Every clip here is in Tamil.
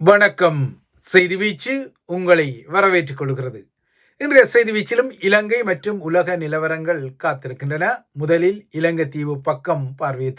வணக்கம். செய்தி வீச்சு உங்களை வரவேற்றுக் கொள்கிறது. இன்றைய செய்தி வீச்சிலும் இலங்கை மற்றும் உலக நிலவரங்கள் காத்திருக்கின்றன. முதலில் இலங்கை தீவு பக்கம் பார்வையை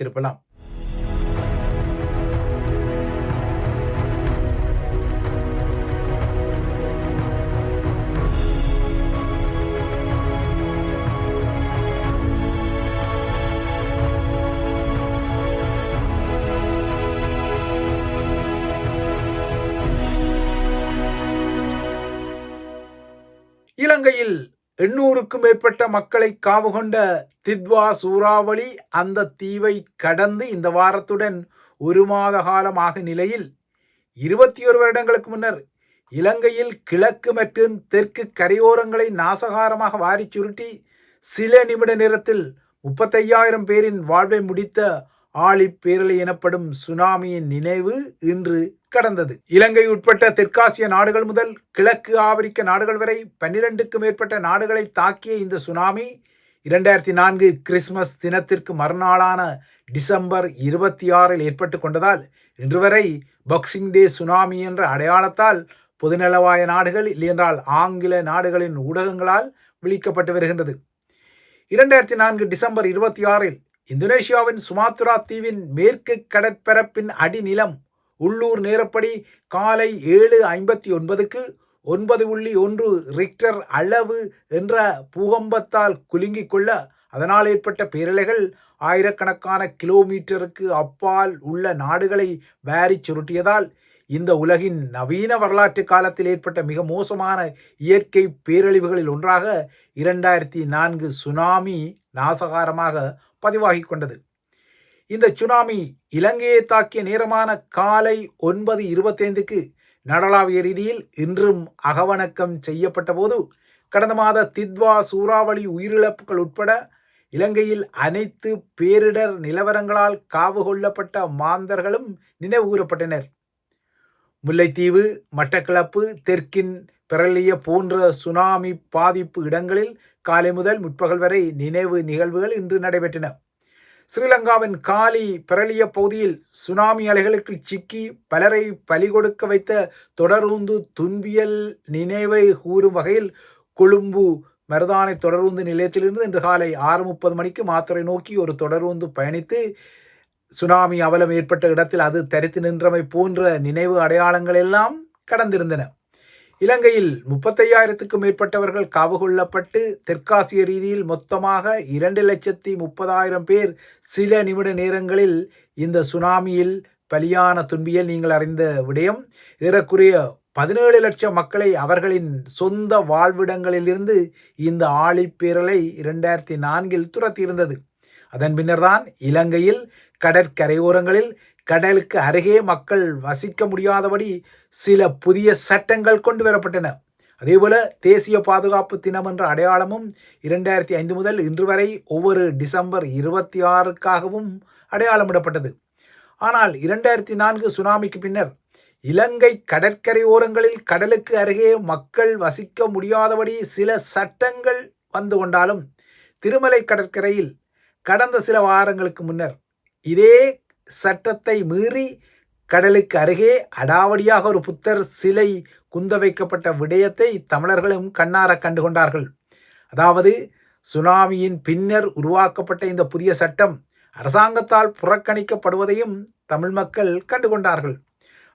இலங்கையில் எண்ணூறுக்கும் மேற்பட்ட மக்களை காவு கொண்ட தித்வா சூறாவளி அந்த தீவை கடந்து இந்த வாரத்துடன் ஒரு மாத காலமாக நிலையில் இருபத்தி ஒரு வருடங்களுக்கு முன்னர் இலங்கையில் கிழக்கு மற்றும் தெற்கு கரையோரங்களை நாசகாரமாக வாரி சுருட்டி சில நிமிட நேரத்தில் முப்பத்தையாயிரம் பேரின் வாழ்வை முடித்த ஆழிப்பேரலை எனப்படும் சுனாமியின் நினைவு இன்று கடந்தது. இலங்கை உட்பட்ட தெற்காசிய நாடுகள் முதல் கிழக்கு ஆப்பிரிக்க நாடுகள் வரை பன்னிரண்டுக்கும் மேற்பட்ட நாடுகளை தாக்கிய இந்த சுனாமி இரண்டாயிரத்தி நான்கு கிறிஸ்மஸ் தினத்திற்கு மறுநாளான டிசம்பர் இருபத்தி ஆறில் ஏற்பட்டு கொண்டதால் இன்று வரை பாக்ஸிங் டே சுனாமி என்ற அடையாளத்தால் பொதுநலவாய நாடுகள் இல்லையென்றால் ஆங்கில நாடுகளின் ஊடகங்களால் விழிக்கப்பட்டு வருகின்றது. இரண்டாயிரத்தி நான்கு டிசம்பர் இருபத்தி ஆறில் இந்தோனேஷியாவின் சுமாத்ரா தீவின் மேற்கு கடற்பரப்பின் அடிநிலம் உள்ளூர் நேரப்படி காலை ஏழு ஐம்பத்தி ஒன்பதுக்கு ஒன்பது புள்ளி ஒன்று ரிக்டர் அளவு என்ற பூகம்பத்தால் குலுங்கிக் கொள்ள அதனால் ஏற்பட்ட பேரலைகள் ஆயிரக்கணக்கான கிலோமீட்டருக்கு அப்பால் உள்ள நாடுகளை வாரி சுருட்டியதால் இந்த உலகின் நவீன வரலாற்று காலத்தில் ஏற்பட்ட மிக மோசமான இயற்கை பேரழிவுகளில் ஒன்றாக இரண்டாயிரத்தி நான்கு சுனாமி நாசகாரமாக பதிவாகி கொண்டது இந்த சுனாமி இலங்கையை தாக்கிய நேரமான காலை ஒன்பது இருபத்தைந்துக்கு நடலாவிய ரீதியில் இன்றும் அகவணக்கம் செய்யப்பட்ட போது கடந்த மாத தித்வா சூறாவளி உயிரிழப்புகள் உட்பட இலங்கையில் அனைத்து பேரிடர் நிலவரங்களால் காவு கொள்ளப்பட்ட மாந்தர்களும் நினைவு கூறப்பட்டனர். முல்லைத்தீவு மட்டக்களப்பு தெற்கின் பிரளிய போன்ற சுனாமி பாதிப்பு இடங்களில் காலை முதல் முற்பகல் வரை நினைவு நிகழ்வுகள் இன்று நடைபெற்றன. ஸ்ரீலங்காவின் காலி பிரளிய பகுதியில் சுனாமி அலைகளுக்கு சிக்கி பலரை பலி கொடுக்க வைத்த தொடர்ந்து துன்பியல் நினைவை கூறும் வகையில் கொழும்பு மருதானை தொடர்ந்து நிலையத்திலிருந்து இன்று காலை ஆறு முப்பது மணிக்கு மாத்திரை நோக்கி ஒரு தொடர்ந்து பயணித்து சுனாமி அவலம் ஏற்பட்ட இடத்தில் அது தரித்து நின்றமை போன்ற நினைவு அடையாளங்கள் எல்லாம் கடந்திருந்தன. இலங்கையில் முப்பத்தையாயிரத்துக்கும் மேற்பட்டவர்கள் காவு கொள்ளப்பட்டு தெற்காசிய ரீதியில் மொத்தமாக இரண்டு லட்சத்தி முப்பதாயிரம் பேர் சில நிமிட நேரங்களில் இந்த சுனாமியில் பலியான துன்பியல் நீங்கள் அறிந்த விடயம். ஏறக்குறைய பதினேழு லட்சம் மக்களை அவர்களின் சொந்த வாழ்விடங்களிலிருந்து இந்த ஆழிப்பேரலை இரண்டாயிரத்தி நான்கில் துரத்தியிருந்தது. அதன் பின்னர்தான் இலங்கையில் கடற்கரையோரங்களில் கடலுக்கு அருகே மக்கள் வசிக்க முடியாதபடி சில புதிய சட்டங்கள் கொண்டு வரப்பட்டன. அதேபோல தேசிய பாதுகாப்பு தினம் என்ற அடையாளமும் இரண்டாயிரத்தி ஐந்து முதல் இன்று வரை ஒவ்வொரு டிசம்பர் இருபத்தி ஆறுக்காகவும் அடையாளமிடப்பட்டது. ஆனால் இரண்டாயிரத்தி நான்கு சுனாமிக்கு பின்னர் இலங்கை கடற்கரை ஓரங்களில் கடலுக்கு அருகே மக்கள் வசிக்க முடியாதபடி சில சட்டங்கள் வந்து கொண்டாலும் திருமலை கடற்கரையில் கடந்த சில வாரங்களுக்கு முன்னர் இதே சட்டத்தை மீறி கடலுக்கு அருகே அடாவடியாக ஒரு புத்தர் சிலை குந்த வைக்கப்பட்ட விடயத்தை தமிழர்களும் கண்ணார கண்டு கொண்டார்கள் அதாவது சுனாமியின் பின்னர் உருவாக்கப்பட்ட இந்த புதிய சட்டம் அரசாங்கத்தால் புறக்கணிக்கப்படுவதையும் தமிழ் மக்கள் கண்டு கொண்டார்கள்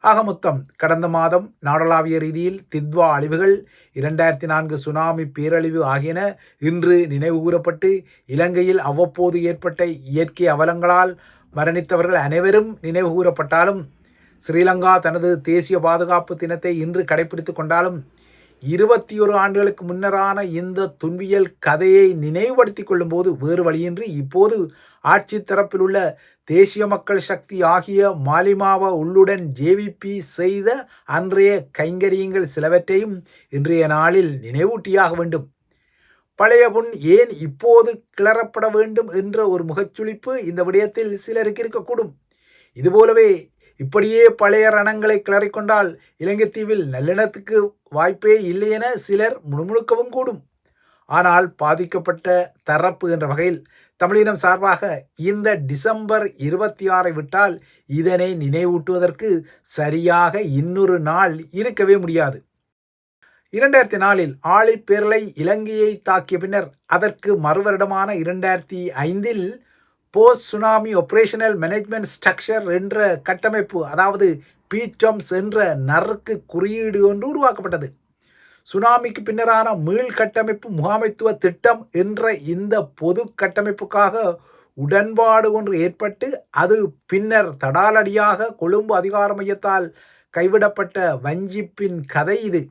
ஆக மொத்தம் கடந்த மாதம் நாடளாவிய ரீதியில் தித்வா அழிவுகள் இரண்டாயிரத்தி நான்கு சுனாமி பேரழிவு ஆகியன இன்று நினைவுகூரப்பட்டு இலங்கையில் அவ்வப்போது ஏற்பட்ட இயற்கை அவலங்களால் மரணித்தவர்கள் அனைவரும் நினைவு கூறப்பட்டாலும் ஸ்ரீலங்கா தனது தேசிய பாதுகாப்பு தினத்தை இன்று கடைபிடித்து கொண்டாலும் இருபத்தி ஒரு ஆண்டுகளுக்கு முன்னரான இந்த துன்பியல் கதையை நினைவுபடுத்திக் கொள்ளும்போது வேறு வழியின்றி இப்போது ஆட்சி தரப்பில் உள்ள தேசிய மக்கள் சக்தி ஆகிய மாலிமாவ உள்ளுடன் ஜேவிபி செய்த அன்றைய கைங்கரியங்கள் சிலவற்றையும் இன்றைய நாளில் நினைவூட்டியாக வேண்டும். பழைய புண் ஏன் இப்போது கிளறப்பட வேண்டும் என்ற ஒரு முகச்சுளிப்பு இந்த விடயத்தில் சிலருக்கு இருக்கக்கூடும். இதுபோலவே இப்படியே பழைய ரணங்களை கிளறிக்கொண்டால் இலங்கை தீவில் நல்லிணத்துக்கு வாய்ப்பே இல்லை என சிலர் முணுமுணுக்கவும் கூடும். ஆனால் பாதிக்கப்பட்ட தரப்பு என்ற வகையில் தமிழினம் சார்பாக இந்த டிசம்பர் இருபத்தி ஆறை விட்டால் இதனை நினைவூட்டுவதற்கு சரியாக இன்னொரு நாள் இருக்கவே முடியாது. இரண்டாயிரத்தி நாலில் ஆழிப்பேரலை இலங்கையை தாக்கிய பின்னர் அதற்கு மறுவருடமான இரண்டாயிரத்தி ஐந்தில் post tsunami operational management structure என்ற கட்டமைப்பு அதாவது பீட்டம்ஸ் என்ற நறுக்கு குறியீடு ஒன்று உருவாக்கப்பட்டது. சுனாமிக்கு பின்னரான மீள் கட்டமைப்பு முகாமைத்துவ திட்டம் என்ற இந்த பொது கட்டமைப்புக்காக உடன்பாடு ஒன்று ஏற்பட்டு அது பின்னர் தடாலடியாக கொழும்பு அதிகார மையத்தால் கைவிடப்பட்ட வஞ்சிப்பின் கதை இது.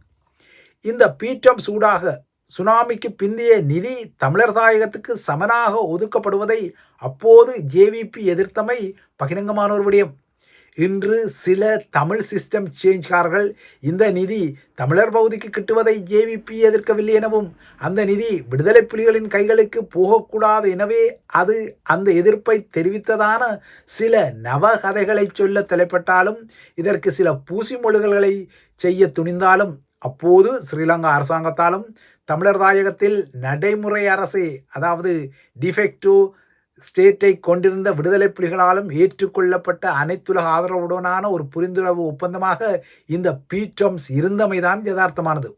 இந்த பீட்டம் சூடாக சுனாமிக்கு பிந்தைய நிதி தமிழர் தாயகத்துக்கு சமனாக ஒதுக்கப்படுவதை அப்போது ஜேவிபி எதிர்த்தமை பகிரங்கமான ஒரு விடயம். இன்று சில தமிழ் சிஸ்டம் சேஞ்ச்காரர்கள் இந்த நிதி தமிழர் பகுதிக்கு கிட்டுவதை ஜேவிபி எதிர்க்கவில்லை எனவும் அந்த நிதி விடுதலை புலிகளின் கைகளுக்கு போகக்கூடாது எனவே அது அந்த எதிர்ப்பை தெரிவித்ததான சில நவகதைகளை சொல்ல தலைப்பட்டாலும் இதற்கு சில பூசி மொழிகளை செய்ய துணிந்தாலும் அப்போது ஸ்ரீலங்கா அரசாங்கத்தாலும் தமிழர் தாயகத்தில் நடைமுறை அரசு அதாவது டிஃபெக்டிவ் ஸ்டேட்டை கொண்டிருந்த விடுதலை புலிகளாலும் ஏற்றுக்கொள்ளப்பட்ட அனைத்துலக ஆதரவுடனான ஒரு புரிந்துணர்வு ஒப்பந்தமாக இந்த பீட்டம்ஸ் இருந்தமைதான் யதார்த்தமானது.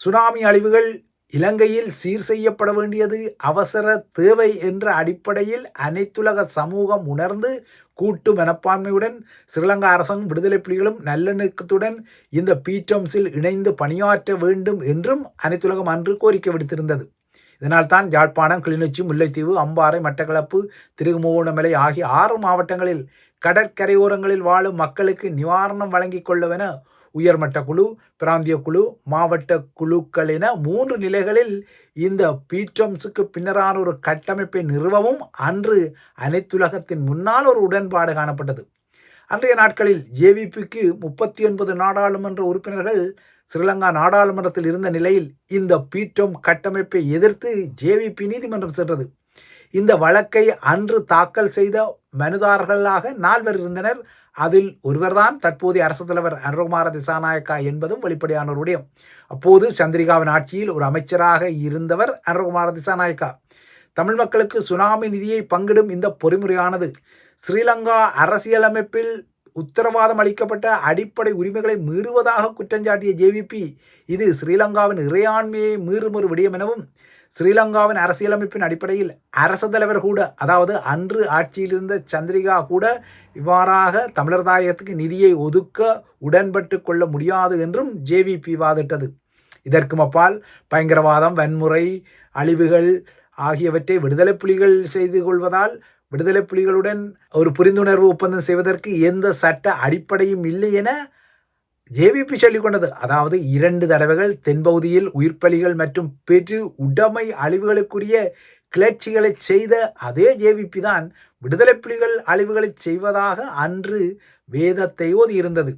சுனாமி அழிவுகள் இலங்கையில் சீர் செய்யப்பட வேண்டியது அவசர தேவை என்ற அடிப்படையில் அனைத்துலக சமூகம் உணர்ந்து கூட்டு மனப்பான்மையுடன் ஸ்ரீலங்கா அரசும் விடுதலை புலிகளும் நல்லிணக்கத்துடன் இந்த பீட்டம்ஸில் இணைந்து பணியாற்ற வேண்டும் என்றும் அனைத்துலகம் அன்று கோரிக்கை விடுத்திருந்தது. இதனால் தான் யாழ்ப்பாணம் கிளிநொச்சி முல்லைத்தீவு அம்பாறை மட்டக்களப்பு திருமுகோணமலை ஆகிய ஆறு மாவட்டங்களில் கடற்கரையோரங்களில் வாழும் மக்களுக்கு நிவாரணம் வழங்கிக் கொள்ளவென உயர்மட்ட குழு பிராந்திய குழு மாவட்ட குழுக்கள் என மூன்று நிலைகளில் இந்த பீட்டம்ஸுக்கு பின்னரான ஒரு கட்டமைப்பை நிறுவவும் அன்று அனைத்துலகத்தின் முன்னால் ஒரு உடன்பாடு காணப்பட்டது. அன்றைய நாட்களில் ஜேவிபிக்கு முப்பத்தி ஒன்பது நாடாளுமன்ற உறுப்பினர்கள் ஸ்ரீலங்கா நாடாளுமன்றத்தில் இருந்த நிலையில் இந்த பீட்டம் கட்டமைப்பை எதிர்த்து ஜேவிபி நீதிமன்றம் சென்றது. இந்த வழக்கை அன்று தாக்கல் செய்த மனுதாரர்களாக நால்வர் இருந்தனர். அதில் ஒருவர்தான் தற்போதைய அரசு தலைவர் அனுகுமார திசாநாயக்கா என்பதும் வெளிப்படையான வெளிப்படையானவருடைய அப்போது சந்திரிகாவின் ஆட்சியில் ஒரு அமைச்சராக இருந்தவர் அனுகுமார திசாநாயக்கா. தமிழ் மக்களுக்கு சுனாமி நிதியை பங்கிடும் இந்த பொறிமுறையானது ஸ்ரீலங்கா அரசியலமைப்பில் உத்தரவாதம் அளிக்கப்பட்ட அடிப்படை உரிமைகளை மீறுவதாக குற்றஞ்சாட்டிய ஜேவிபி இது ஸ்ரீலங்காவின் இறையாண்மையை மீறும் ஒரு விடயம் எனவும் ஸ்ரீலங்காவின் அரசியலமைப்பின் அடிப்படையில் அரசு தலைவர் கூட அதாவது அன்று ஆட்சியில் இருந்த சந்திரிகா கூட இவ்வாறாக தமிழர் தாயகத்துக்கு நிதியை ஒதுக்க உடன்பட்டு கொள்ள முடியாது என்றும் ஜேவிபி வாதிட்டது. இதற்கும் அப்பால் பயங்கரவாதம் வன்முறை அழிவுகள் ஆகியவற்றை விடுதலை புலிகள் செய்து கொள்வதால் விடுதலை புலிகளுடன் ஒரு புரிந்துணர்வு ஒப்பந்தம் செய்வதற்கு எந்த சட்ட அடிப்படையும் இல்லை என ஜேவிபி சொல்லிக்கொண்டது அதாவது இரண்டு தடவைகள் தென்பகுதியில் உயிர்ப்பலிகள் மற்றும் பெரு உடைமை அழிவுகளுக்குரிய கிளர்ச்சிகளை செய்த அதே ஜேவிபி தான் விடுதலை புலிகள் அழிவுகளை செய்வதாக அன்று வேதத்தை ஓதி இருந்தது.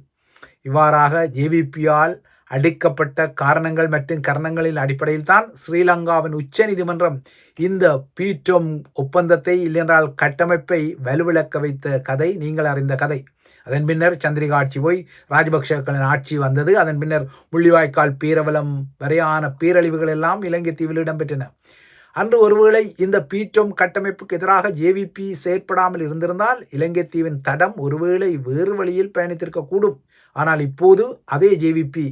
இவ்வாறாக ஜேவிபியால் அடிக்கப்பட்ட காரணங்கள் மற்றும் கரணங்களின் அடிப்படையில் தான் ஸ்ரீலங்காவின் உச்ச நீதிமன்றம் இந்த பீட்டோம் ஒப்பந்தத்தை இல்லையென்றால் கட்டமைப்பை வலுவிழக்க வைத்த கதை. நீங்கள் அறிந்த கதை. அதன் பின்னர் சந்திரிகா ஆட்சி போய் ராஜபக்சக்களின் ஆட்சி வந்தது. அதன் பின்னர் முள்ளிவாய்க்கால் பேரவலம் வரையான பேரழிவுகள் எல்லாம் இலங்கை தீவில் இடம்பெற்றன. அன்று ஒருவேளை இந்த பீட்டோம் கட்டமைப்புக்கு எதிராக ஜேவிபி செயற்படாமல் இருந்திருந்தால் இலங்கை தீவின் தடம் ஒருவேளை வேறு வழியில் பயணித்திருக்கக்கூடும் ஆனால் இப்போது அதே ஜேவிபி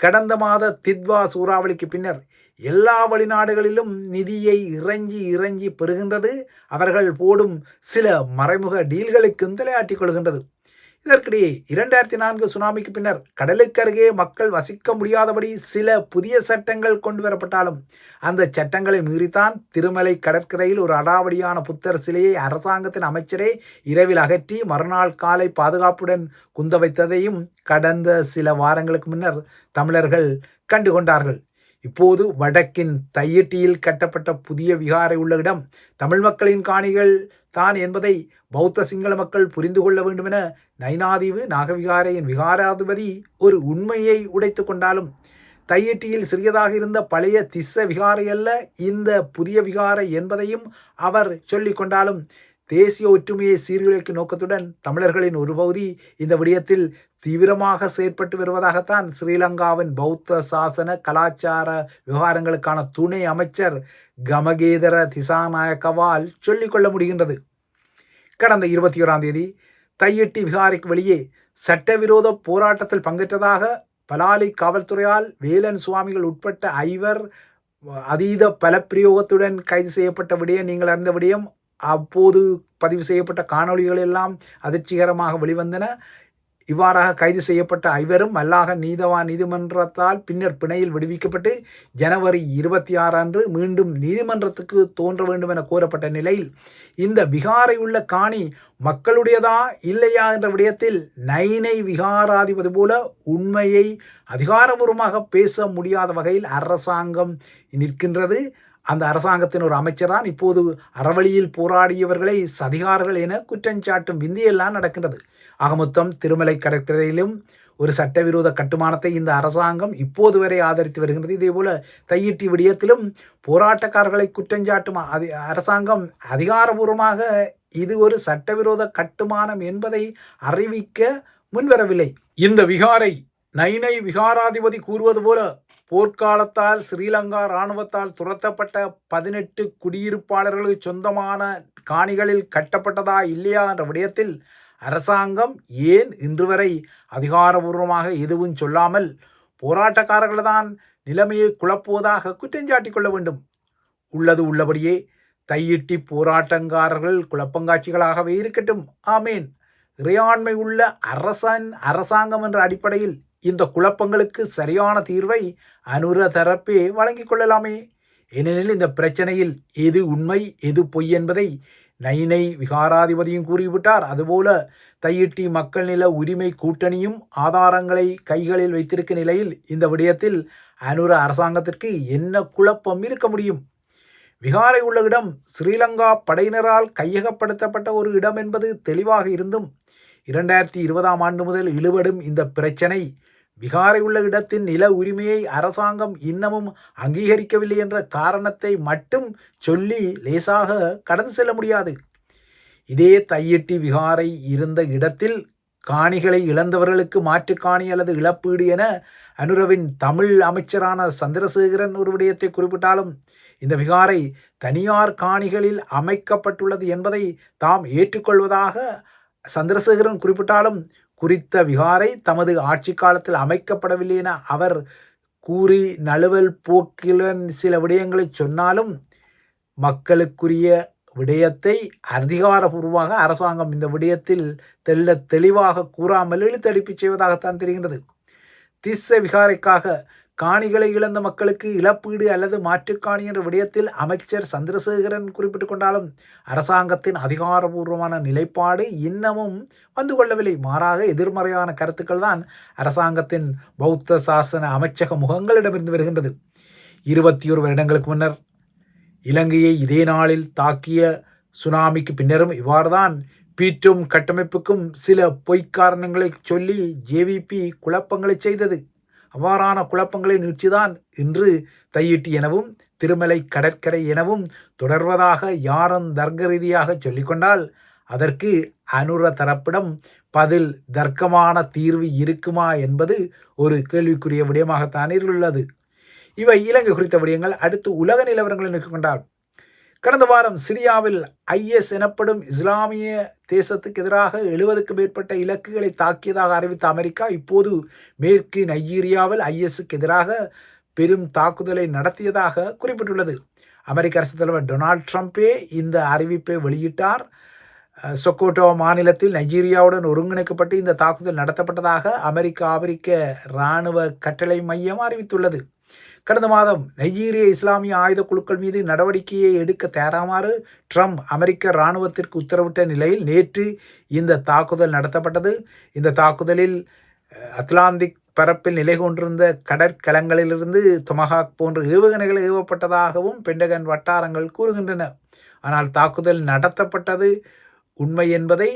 கடந்த மாத தித்வா சூறாவளிக்கு பின்னர் எல்லா வெளிநாடுகளிலும் நிதியை இறஞ்சி இறஞ்சி பெறுகின்றது. அவர்கள் போடும் சில மறைமுக டீல்களுக்கும் தலையாட்டிக் கொள்கின்றது. இதற்கிடையே இரண்டாயிரத்தி நான்கு சுனாமிக்கு பின்னர் கடலுக்கு அருகே மக்கள் வசிக்க முடியாதபடி சில புதிய சட்டங்கள் கொண்டு வரப்பட்டாலும் அந்த சட்டங்களை மீறித்தான் திருமலை கடற்கரையில் ஒரு அடாவடியான புத்தர் சிலையை அரசாங்கத்தின் அமைச்சரே இரவில் அகற்றி மறுநாள் காலை பாதுகாப்புடன் குந்த வைத்ததையும் கடந்த சில வாரங்களுக்கு முன்னர் தமிழர்கள் கண்டுகொண்டார்கள். இப்போது வடக்கின் தையட்டியில் கட்டப்பட்ட புதிய விகாரை உள்ள இடம் தமிழ் மக்களின் காணிகள் தான் என்பதை பௌத்த சிங்கள மக்கள் புரிந்து கொள்ள வேண்டுமென நைனாதீவு நாகவிகாரையின் விகாராதிபதி ஒரு உண்மையை உடைத்து கொண்டாலும் தையெட்டியில் சிறியதாக இருந்த பழைய திஸ்ஸ விகாரை அல்ல இந்த புதிய விகாரை என்பதையும் அவர் சொல்லிக்கொண்டாலும் தேசிய ஒற்றுமையை சீர்குலைக்கும் நோக்கத்துடன் தமிழர்களின் ஒரு பகுதி இந்த விடயத்தில் தீவிரமாக செயற்பட்டு வருவதாகத்தான் ஸ்ரீலங்காவின் பௌத்த சாசன கலாச்சார விவகாரங்களுக்கான துணை அமைச்சர் கமகேதர திசாநாயக்கவால் சொல்லிக்கொள்ள முடிகின்றது. கடந்த இருபத்தி ஓராம் தேதி தையிட்டி விகாரைக்கு வெளியே சட்டவிரோத போராட்டத்தில் பங்கேற்றதாக பலாலி காவல்துறையால் வேலன் சுவாமிகள் உட்பட்ட ஐவர் அதீத பலப்பிரயோகத்துடன் கைது செய்யப்பட்ட விடயம் நீங்கள் அறிந்த விடயம் அப்போது பதிவு செய்யப்பட்ட காணொளிகள் எல்லாம் அதிர்ச்சிகரமாக வெளிவந்தன. இவ்வாறாக கைது செய்யப்பட்ட ஐவரும் மல்லாக நீதவா நீதிமன்றத்தால் பின்னர் பிணையில் விடுவிக்கப்பட்டு ஜனவரி இருபத்தி ஆறு அன்று மீண்டும் நீதிமன்றத்துக்கு தோன்ற வேண்டும் என கூறப்பட்ட நிலையில் இந்த விகாரை உள்ள காணி மக்களுடையதா இல்லையா என்ற விடயத்தில் நைனை விகாராதிபதி போல உண்மையை அதிகாரபூர்வமாக பேச முடியாத வகையில் அரசாங்கம் நிற்கின்றது. அந்த அரசாங்கத்தின் ஒரு அமைச்சர் தான் இப்போது அறவழியில் போராடியவர்களை சதிகாரர்கள் என குற்றஞ்சாட்டும் விந்தியெல்லாம் நடக்கின்றது. ஆகமொத்தம் திருமலை கடற்கரையிலும் ஒரு சட்டவிரோத கட்டுமானத்தை இந்த அரசாங்கம் இப்போது வரை ஆதரித்து வருகின்றது. இதேபோல தையிட்டி விடயத்திலும் போராட்டக்காரர்களை குற்றஞ்சாட்டும் அதி அரசாங்கம் அதிகாரபூர்வமாக இது ஒரு சட்டவிரோத கட்டுமானம் என்பதை அறிவிக்க முன்வரவில்லை. இந்த விகாரை நைனை விகாராதிபதி கூறுவது போல போர்க்காலத்தால் ஸ்ரீலங்கா இராணுவத்தால் துரத்தப்பட்ட பதினெட்டு குடியிருப்பாளர்களுக்கு சொந்தமான காணிகளில் கட்டப்பட்டதா இல்லையா என்ற விடயத்தில் அரசாங்கம் ஏன் இன்று வரை அதிகாரபூர்வமாக எதுவும் சொல்லாமல் போராட்டக்காரர்கள்தான் நிலைமையை குழப்புவதாக குற்றஞ்சாட்டிக் கொள்ள வேண்டும்? உள்ளது உள்ளபடியே தையிட்டி போராட்டங்காரர்கள் குழப்பங்காட்சிகளாகவே இருக்கட்டும். ஆமேன். இறையாண்மை உள்ள அரசன் அரசாங்கம் என்ற அடிப்படையில் இந்த குழப்பங்களுக்கு சரியான தீர்வை அனுர தரப்பே வழங்கிக் கொள்ளலாமே. ஏனெனில் இந்த பிரச்சனையில் எது உண்மை எது பொய் என்பதை நைனை விகாராதிபதியும் கூறிவிட்டார். அதுபோல தையிட்டி மக்கள் நில உரிமை கூட்டணியும் ஆதாரங்களை கைகளில் வைத்திருக்கும் நிலையில் இந்த விடயத்தில் அனுர அரசாங்கத்திற்கு என்ன குழப்பம் இருக்க முடியும்? விகாரை உள்ள இடம் ஸ்ரீலங்கா படையினரால் கையகப்படுத்தப்பட்ட ஒரு இடம் என்பது தெளிவாக இருந்தும் இரண்டாயிரத்தி இருபதாம் ஆண்டு முதல் இழுபடும் இந்த பிரச்சனை விகாரை உள்ள இடத்தின் நில உரிமையை அரசாங்கம் இன்னமும் அங்கீகரிக்கவில்லை என்ற காரணத்தை மட்டும் சொல்லி லேசாக கடந்து செல்ல முடியாது. இதே தையெட்டி விகாரை இருந்த இடத்தில் காணிகளை இழந்தவர்களுக்கு மாற்றுக்காணி அல்லது இழப்பீடு என அனுரவின் தமிழ் அமைச்சரான சந்திரசேகரன் ஒரு விடயத்தை குறிப்பிட்டாலும் இந்த விகாரை தனியார் காணிகளில் அமைக்கப்பட்டுள்ளது என்பதை தாம் ஏற்றுக்கொள்வதாக சந்திரசேகரன் குறிப்பிட்டாலும் குறித்த விகாரை தமது ஆட்சி காலத்தில் அமைக்கப்படவில்லை என அவர் கூறி நழுவல் போக்கிலன் சில விடயங்களை சொன்னாலும் மக்களுக்குரிய விடயத்தை அதிகாரபூர்வமாக அரசாங்கம் இந்த விடயத்தில் தெல்ல தெளிவாக கூறாமல் இழுத்தடிப்பு செய்வதாகத்தான் தெரிகின்றது. திஸ்ஸ விகாரைக்காக காணிகளை இழந்த மக்களுக்கு இழப்பீடு அல்லது மாற்றுக்காணி என்ற விடயத்தில் அமைச்சர் சந்திரசேகரன் குறிப்பிட்டு கொண்டாலும் அரசாங்கத்தின் அதிகாரபூர்வமான நிலைப்பாடு இன்னமும் வந்து கொள்ளவில்லை. மாறாக எதிர்மறையான கருத்துக்கள் தான் அரசாங்கத்தின் பௌத்த சாசன அமைச்சக முகங்களிடமிருந்து வருகின்றது. இருபத்தி ஒரு வருடங்களுக்கு முன்னர் இலங்கையை இதே நாளில் தாக்கிய சுனாமிக்கு பின்னரும் இவ்வாறுதான் பீற்றும் கட்டமைப்புக்கும் சில பொய்க்காரணங்களை சொல்லி ஜேவிபி குழப்பங்களை செய்தது. அவ்வாறான குழப்பங்களை நீட்சிதான் இன்று தையிட்டி எனவும் திருமலை கடற்கரை எனவும் தொடர்வதாக யாரும் தர்க்க ரீதியாக சொல்லிக்கொண்டால் அதற்கு அனுர தரப்பிடம் பதில் தர்க்கமான தீர்வு இருக்குமா என்பது ஒரு கேள்விக்குரிய விடயமாகத்தானே உள்ளது இவை இலங்கை குறித்த விடயங்கள். அடுத்து உலக நிலவரங்களை நோக்கிக் கொண்டால் கடந்த வாரம் சிரியாவில் ஐஎஸ் எனப்படும் இஸ்லாமிய தேசத்துக்கு எதிராக எழுபதுக்கு மேற்பட்ட இலக்குகளை தாக்கியதாக அறிவித்த அமெரிக்கா இப்போது மேற்கு நைஜீரியாவில் ஐஎஸ்க்கு எதிராக பெரும் தாக்குதலை நடத்தியதாக குறிப்பிட்டுள்ளது. அமெரிக்க அரசு தலைவர் டொனால்ட் ட்ரம்ப்பே இந்த அறிவிப்பை வெளியிட்டார். சொக்கோட்டோ மாநிலத்தில் நைஜீரியாவுடன் ஒருங்கிணைக்கப்பட்டு இந்த தாக்குதல் நடத்தப்பட்டதாக அமெரிக்க ஆப்பிரிக்க இராணுவ கட்டளை மையம் அறிவித்துள்ளது. கடந்த மாதம் நைஜீரிய இஸ்லாமிய ஆயுத குழுக்கள் மீது நடவடிக்கையை எடுக்க தயாராமாறு ட்ரம்ப் அமெரிக்க இராணுவத்திற்கு உத்தரவிட்ட நிலையில் நேற்று இந்த தாக்குதல் நடத்தப்பட்டது. இந்த தாக்குதலில் அத்லாந்திக் பரப்பில் நிலை கொண்டிருந்த கடற்கலங்களிலிருந்து தொமஹாக் போன்ற ஏவுகணைகள் ஏவப்பட்டதாகவும் பெண்டகன் வட்டாரங்கள் கூறுகின்றன. ஆனால் தாக்குதல் நடத்தப்பட்டது உண்மை என்பதை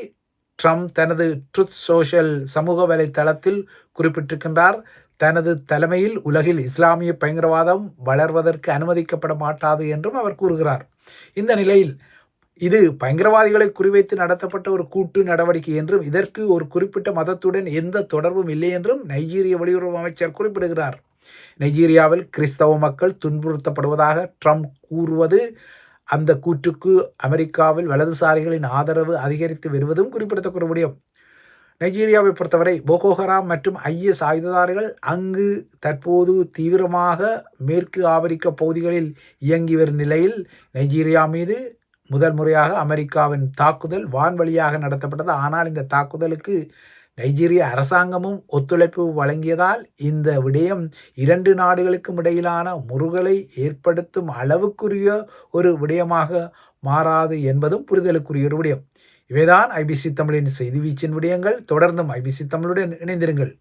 ட்ரம்ப் தனது ட்ருத் சோஷியல் சமூக வலைத்தளத்தில் குறிப்பிட்டிருக்கின்றார். தனது தலைமையில் உலகில் இஸ்லாமிய பயங்கரவாதம் வளர்வதற்கு அனுமதிக்கப்பட மாட்டாது என்றும் அவர் கூறுகிறார். இந்த நிலையில் இது பயங்கரவாதிகளை குறிவைத்து நடத்தப்பட்ட ஒரு கூட்டு நடவடிக்கை என்றும் இதற்கு ஒரு குறிப்பிட்ட மதத்துடன் எந்த தொடர்பும் இல்லை என்றும் நைஜீரிய வெளியுறவு அமைச்சர் குறிப்பிடுகிறார். நைஜீரியாவில் கிறிஸ்தவ மக்கள் துன்புறுத்தப்படுவதாக ட்ரம்ப் கூறுவது அந்த கூற்றுக்கு அமெரிக்காவில் வலதுசாரிகளின் ஆதரவு அதிகரித்து வருவதும் குறிப்பிடத்தக்க முடியும் நைஜீரியாவை பொறுத்தவரை போகோஹராம் மற்றும் ஐஎஸ் ஆயுததாரிகள் அங்கு தற்போது தீவிரமாக மேற்கு ஆப்பிரிக்க பகுதிகளில் இயங்கி வரும் நிலையில் நைஜீரியா மீது முதல் முறையாக அமெரிக்காவின் தாக்குதல் வான்வழியாக நடத்தப்பட்டது. ஆனால் இந்த தாக்குதலுக்கு நைஜீரிய அரசாங்கமும் ஒத்துழைப்பு வழங்கியதால் இந்த விடயம் இரண்டு நாடுகளுக்கும் இடையிலான முருகலை ஏற்படுத்தும் அளவுக்குரிய ஒரு விடயமாக மாறாது என்பதும் புரிதலுக்குரிய ஒரு விடயம். இவைதான் ஐபிசி தமிழின் செய்தி வீச்சின் விடயங்கள். தொடர்ந்தும் ஐபிசி தமிழுடன் இணைந்திருங்கள்.